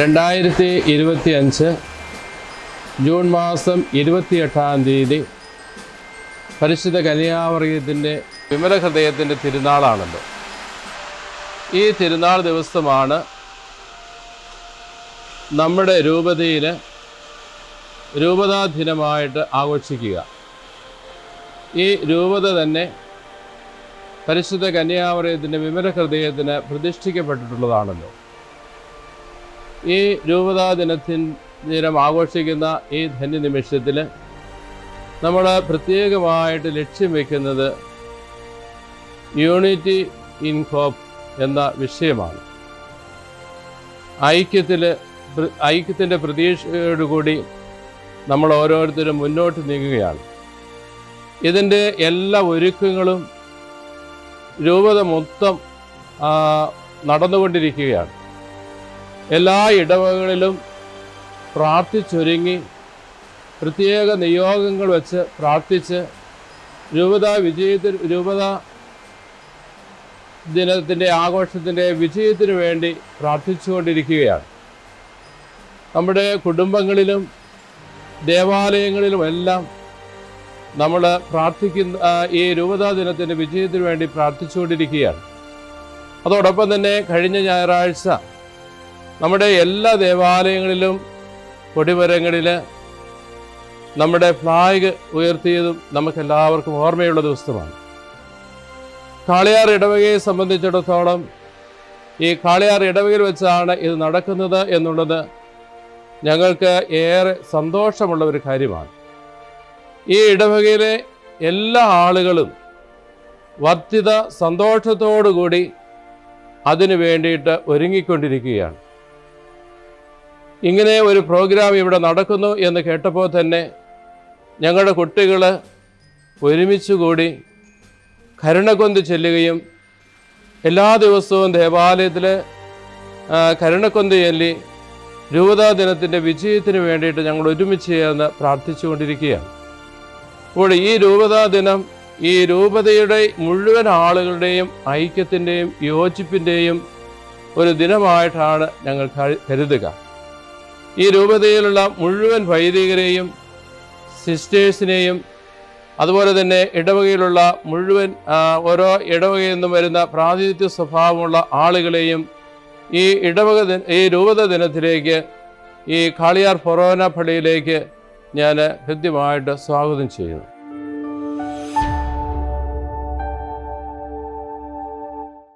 രണ്ടായിരത്തി ഇരുപത്തി അഞ്ച് ജൂൺ മാസം ഇരുപത്തിയെട്ടാം തീയതി പരിശുദ്ധ കന്യാവർഗീയത്തിന്റെ വിമല ഹൃദയത്തിന്റെ തിരുനാളാണല്ലോ. ഈ തിരുനാൾ ദിവസമാണ് നമ്മുടെ രൂപതയിൽ രൂപതാ ദിനമായിട്ട് ആഘോഷിക്കുക. ഈ രൂപത തന്നെ പരിശുദ്ധ കന്യാവറയത്തിന്റെ വിമല ഹൃദയത്തിന് പ്രതിഷ്ഠിക്കപ്പെട്ടിട്ടുള്ളതാണല്ലോ. ഈ രൂപതാ ദിനത്തിൻ ദിനം ആഘോഷിക്കുന്ന ഈ ധന്യ നിമിഷത്തിൽ നമ്മൾ പ്രത്യേകമായിട്ട് ലക്ഷ്യം വയ്ക്കുന്നത് യൂണിറ്റി ഇൻ ഹോപ്പ് എന്ന വിഷയമാണ്. ഐക്യത്തിൽ ഐക്യത്തിന്റെ പ്രതീക്ഷയോടുകൂടി നമ്മൾ ഓരോരുത്തരും മുന്നോട്ട് നീങ്ങുകയാണ്. ഇതിന്റെ എല്ലാ ഒരുക്കങ്ങളും രൂപത മൊത്തം നടന്നുകൊണ്ടിരിക്കുകയാണ്. എല്ലാ ഇടവകളിലും പ്രാർത്ഥിച്ചൊരുങ്ങി പ്രത്യേക നിയോഗങ്ങൾ വെച്ച് പ്രാർത്ഥിച്ച് രൂപത വിജയത്തിന് രൂപത ദിനത്തിന്റെ ആഘോഷത്തിന്റെ വിജയത്തിന് വേണ്ടി പ്രാർത്ഥിച്ചുകൊണ്ടിരിക്കുകയാണ്. നമ്മുടെ കുടുംബങ്ങളിലും ദേവാലയങ്ങളിലുമെല്ലാം നമ്മൾ പ്രാർത്ഥിക്കുന്ന ഈ രൂപതാ ദിനത്തിന്റെ വിജയത്തിന് വേണ്ടി പ്രാർത്ഥിച്ചുകൊണ്ടിരിക്കുകയാണ്. അതോടൊപ്പം തന്നെ കഴിഞ്ഞ ഞായറാഴ്ച നമ്മുടെ എല്ലാ ദേവാലയങ്ങളിലും കൊടിമരങ്ങളിൽ നമ്മുടെ ഫ്ലാഗ് ഉയർത്തിയതും നമുക്കെല്ലാവർക്കും ഓർമ്മയുള്ള ദിവസമാണ്. കാളിയാർ ഇടവകയെ സംബന്ധിച്ചിടത്തോളം ഈ കാളിയാർ ഇടവകയിൽ വെച്ചാണ് ഇത് നടക്കുന്നത് എന്നുള്ളത് ഞങ്ങൾക്ക് ഏറെ സന്തോഷമുള്ള ഒരു കാര്യമാണ്. ഈ ഇടവകയിലെ എല്ലാ ആളുകളും വർദ്ധിത സന്തോഷത്തോടുകൂടി അതിനു വേണ്ടിയിട്ട് ഒരുങ്ങിക്കൊണ്ടിരിക്കുകയാണ്. ഇങ്ങനെ ഒരു പ്രോഗ്രാം ഇവിടെ നടക്കുന്നു എന്ന് കേട്ടപ്പോൾ തന്നെ ഞങ്ങളുടെ കുട്ടികൾ ഒരുമിച്ച് കൂടി കരുണക്കൊന്ത് ചെല്ലുകയും എല്ലാ ദിവസവും ദേവാലയത്തിൽ കരുണക്കൊന്ത് ചൊല്ലി രൂപതാ ദിനത്തിന്റെ വിജയത്തിന് വേണ്ടിയിട്ട് ഞങ്ങൾ ഒരുമിച്ച് ചേർന്ന് പ്രാർത്ഥിച്ചുകൊണ്ടിരിക്കുകയാണ്. അപ്പോൾ ഈ രൂപതാ ദിനം ഈ രൂപതയുടെ മുഴുവൻ ആളുകളുടെയും ഐക്യത്തിന്റെയും യോജിപ്പിന്റെയും ഒരു ദിനമായിട്ടാണ് ഞങ്ങൾ കരുതുക. ഈ രൂപതയിലുള്ള മുഴുവൻ വൈദികരെയും സിസ്റ്റേഴ്സിനെയും അതുപോലെ തന്നെ ഇടവകയിലുള്ള മുഴുവൻ ഓരോ ഇടവകയിൽ നിന്നും വരുന്ന പ്രാതിനിധ്യ സ്വഭാവമുള്ള ആളുകളെയും ഈ ഇടവക ഈ രൂപത ദിനത്തിലേക്ക് ഈ കാളിയാർ ഫൊറോന പള്ളിയിലേക്ക് ഞാൻ ഹൃദ്യമായിട്ട് സ്വാഗതം ചെയ്യുന്നു.